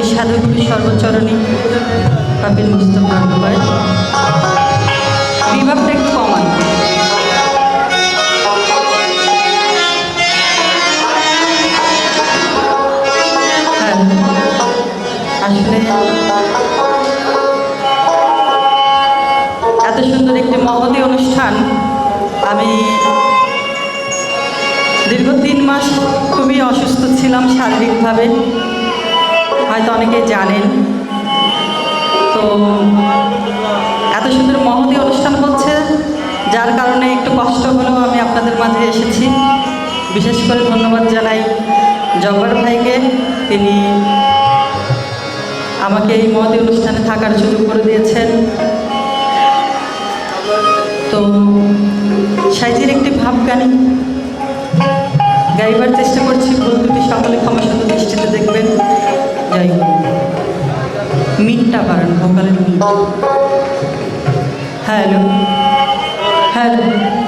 ওই সাধুগুরু সর্বচরণী পাপিল মুস্তফা হয় বিভাগটা একটু কমান। হ্যাঁ। আসলে এত সুন্দর একটি মহতি অনুষ্ঠান। আমি দীর্ঘ তিন মাস খুবই অসুস্থ ছিলাম শারীরিকভাবে। হয়তো অনেকে জানেন। তো এত সুন্দর মহতি অনুষ্ঠান হচ্ছে, যার কারণে একটু কষ্ট হলেও আমি আপনাদের মাঝে এসেছি। বিশেষ করে ধন্যবাদ জানাই জব্বার ভাইকে। তিনি আমাকে এই মহতি অনুষ্ঠানে থাকার সুযোগ করে দিয়েছেন। তো সাইজের একটি ভাব গানি গাইবার চেষ্টা করছি দুটি সকলে ক্ষমা দৃষ্টিতে দেখবেন। হোক মিটটা বাড়ান ভোকালের মিট। Hello hello.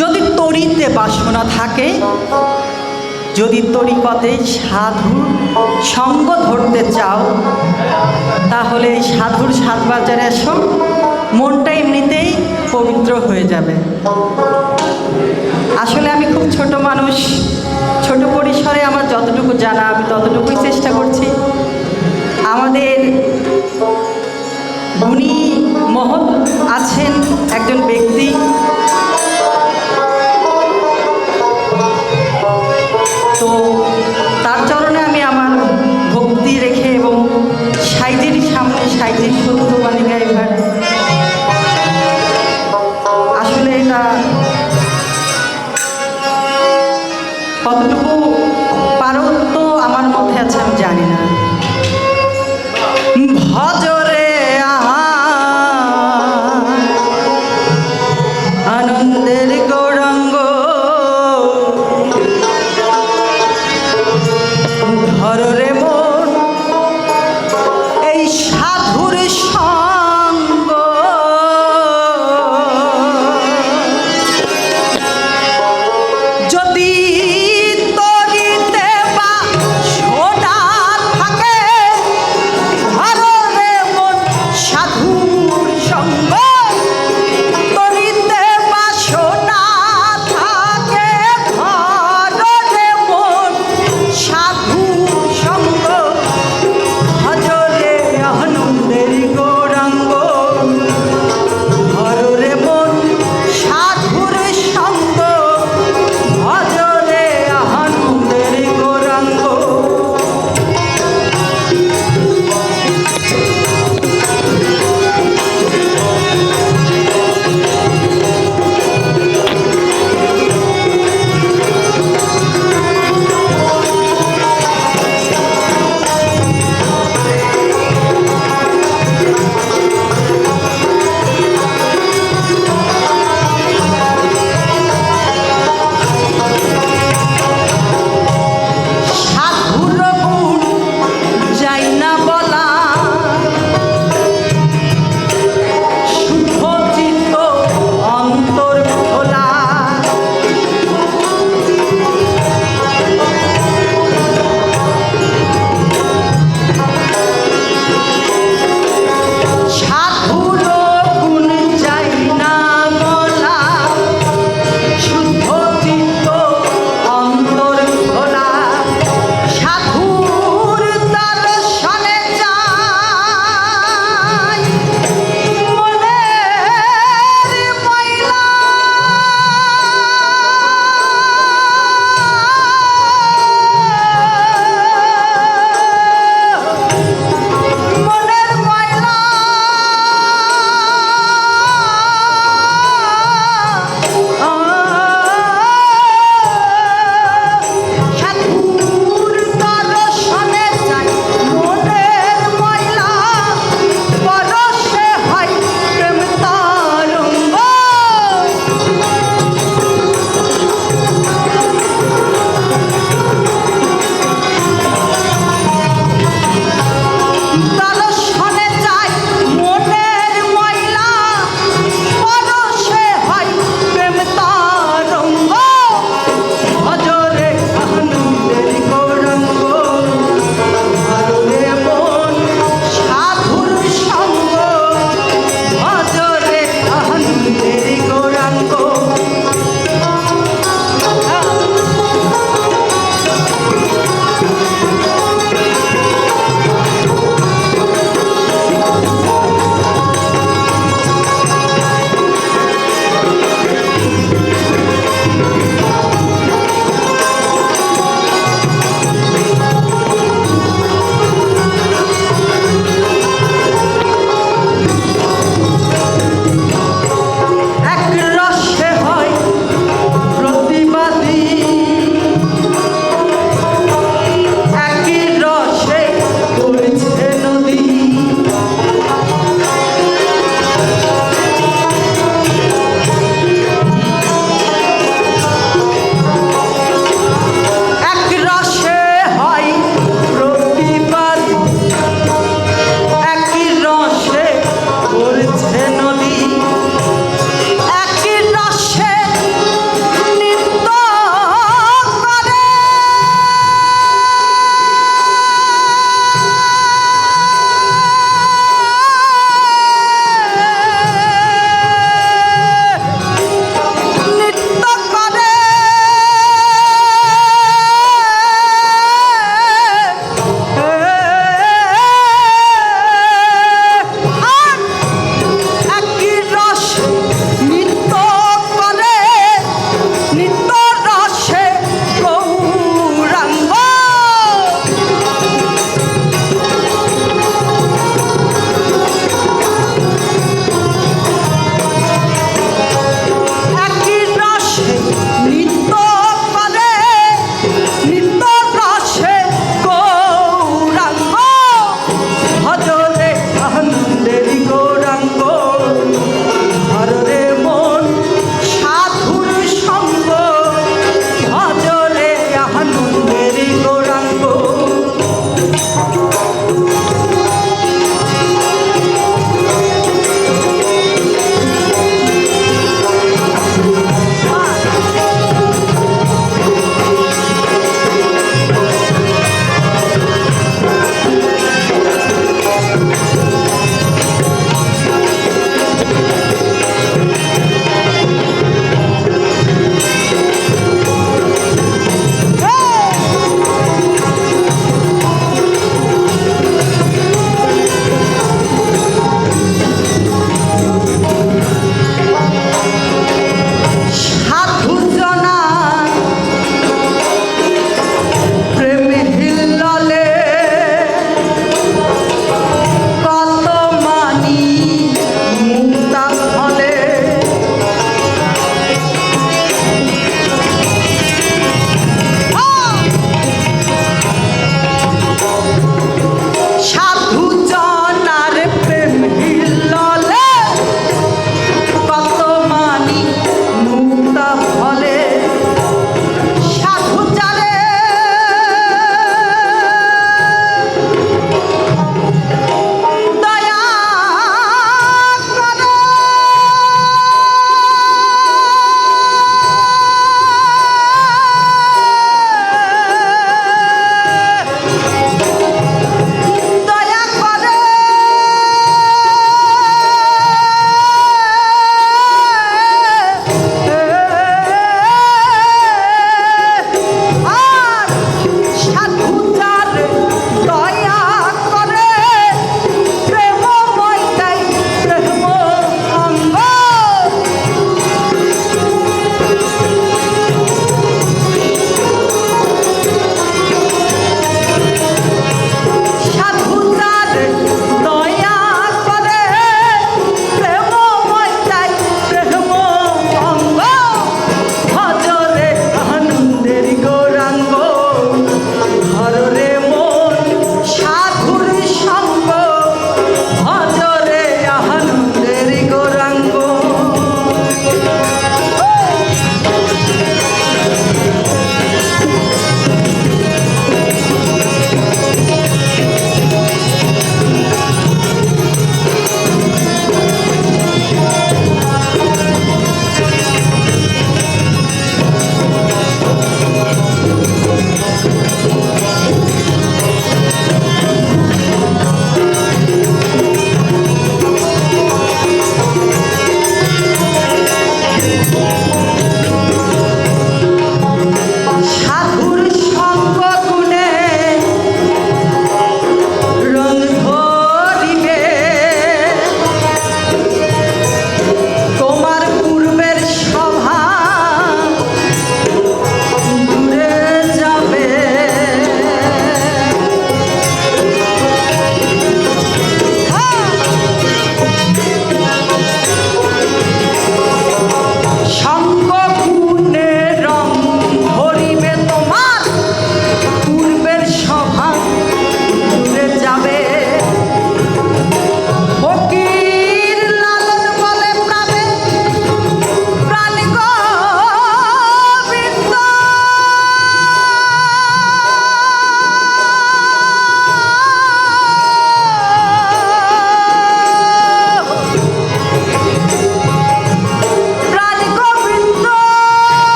যদি তরিতে বাসনা থাকে, যদি তরিকতে সাধু সঙ্গ ধরতে চাও, তাহলে সাধুর সাত বাজারে এসো, মনটা এমনিতেই পবিত্র হয়ে যাবে। আসলে আমি খুব ছোট মানুষ, ছোট পরিসরে আমার যতটুকু জানা, আমি ততটুকুই চেষ্টা করছি। আমাদের গুণী মহৎ আছেন একজন ব্যক্তি